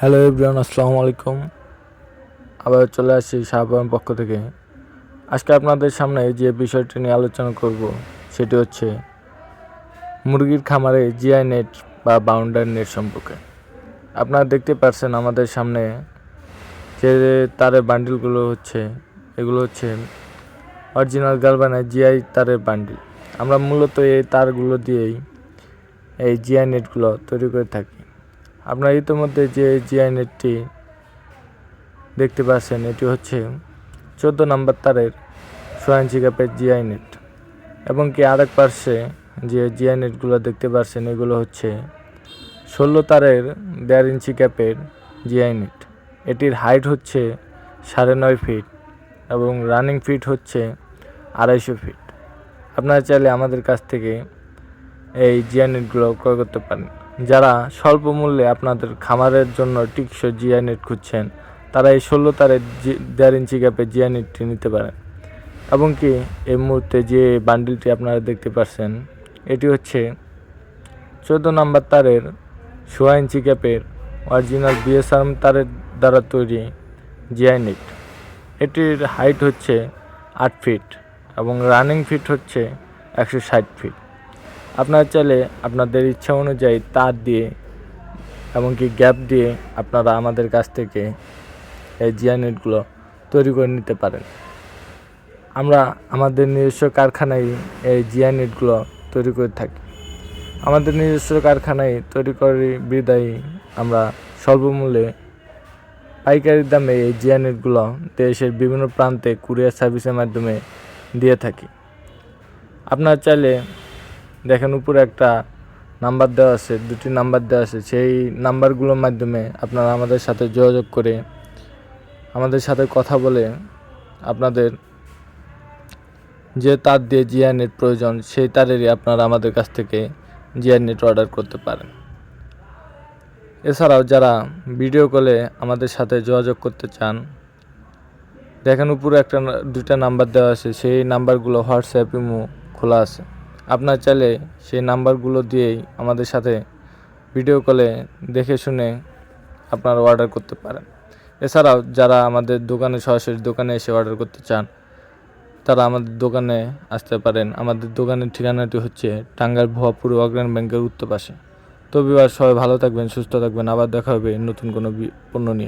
Hello everyone আসসালামু আলাইকুম আবার চলে আসছি শাহবাগের পক্ষ থেকে। আজকে আপনাদের সামনে যে বিষয়টি নিয়ে আলোচনা করব, সেটি হচ্ছে মুরগির খামারে জিআই নেট বা বাউন্ডারি নেট সম্পর্কে। আপনারা দেখতে পাচ্ছেন আমাদের সামনে যে তারের বান্ডিলগুলো হচ্ছে, এগুলো হচ্ছে অরিজিনাল গালবানের জিআই তারের বান্ডিল আমরা মূলত এই তারগুলো দিয়েই এই জিআই নেটগুলো তৈরি করে থাকি। আপনারা ইতিমধ্যে যে জিআই নেটটি দেখতে পাচ্ছেন, এটি হচ্ছে চোদ্দ নম্বর তারের ছয় ইঞ্চি ক্যাপের জিআই নেট। এবং কি আরেক পার্শ্বে যে জিআই নেটগুলো দেখতে পাচ্ছেন, এগুলো হচ্ছে ষোলো তারের দেড় ইঞ্চি ক্যাপের জিআই নেট। এটির হাইট হচ্ছে সাড়ে নয় ফিট এবং রানিং ফিট হচ্ছে আড়াইশো ফিট আপনারা চাইলে আমাদের কাছ থেকে এই জিআই নেটগুলো ক্রয় করতে পারেন। যারা স্বল্প মূল্যে আপনাদের খামারের জন্য টিকসই জিআই নেট খুঁজছেন, তারা এই ষোলো তারের দেড় ইঞ্চি গ্যাপে জিআই নেটটি নিতে পারেন। এবং কি, এই মুহূর্তে যে বান্ডিলটি আপনারা দেখতে পাচ্ছেন এটি হচ্ছে চোদ্দ নম্বর তারের সোয়া ইঞ্চি ক্যাপের অরিজিনাল বিএসআরএম তারের দ্বারা তৈরি জিআই এটির হাইট হচ্ছে আট ফিট এবং রানিং ফিট হচ্ছে একশো ষাট ফিট আপনারা চাইলে আপনাদের ইচ্ছা অনুযায়ী তার দিয়ে এমনকি গ্যাপ দিয়ে আপনারা আমাদের কাছ থেকে এই জিয়া নেটগুলো তৈরি করে নিতে পারেন। আমরা আমাদের নিজস্ব কারখানায় এই জিয়া নেটগুলো তৈরি করে থাকি। আমাদের নিজস্ব কারখানায় তৈরি করি বিদায়ী আমরা স্বল্পমূল্যে পাইকারি দামে এই জিয়া নেটগুলো দেশের বিভিন্ন প্রান্তে কুরিয়ার সার্ভিসের মাধ্যমে দিয়ে থাকি। আপনারা চাইলে দেখেন উপরে একটা নাম্বার দেওয়া আছে, দুটি নাম্বার দেওয়া আছে। সেই নাম্বারগুলোর মাধ্যমে আপনারা আমাদের সাথে যোগাযোগ করে, আমাদের সাথে কথা বলে আপনাদের যে তার দিয়ে জিআর নেট প্রয়োজন, সেই তারেরই আপনারা আমাদের কাছ থেকে জিআর নেট অর্ডার করতে পারেন। এছাড়াও যারা ভিডিও কলে আমাদের সাথে যোগাযোগ করতে চান, দেখেন উপরে একটা দুটা নাম্বার দেওয়া আছে, সেই নাম্বারগুলো হোয়াটসঅ্যাপ ইমো খোলা আছে। আপনার চাইলে সেই নাম্বারগুলো দিয়েই আমাদের সাথে ভিডিও কলে দেখে শুনে আপনারা অর্ডার করতে পারেন। এছাড়াও যারা আমাদের দোকানে সরাসরি দোকানে এসে অর্ডার করতে চান, তারা আমাদের দোকানে আসতে পারেন। আমাদের দোকানের ঠিকানাটি হচ্ছে টাঙ্গাইল ভুয়াপুর অগ্রণী ব্যাংকের উত্তর পাশে। তো বিবার সবাই ভালো থাকবেন, সুস্থ থাকবেন। আবার দেখা হবে নতুন কোনো পণ্য নিয়ে।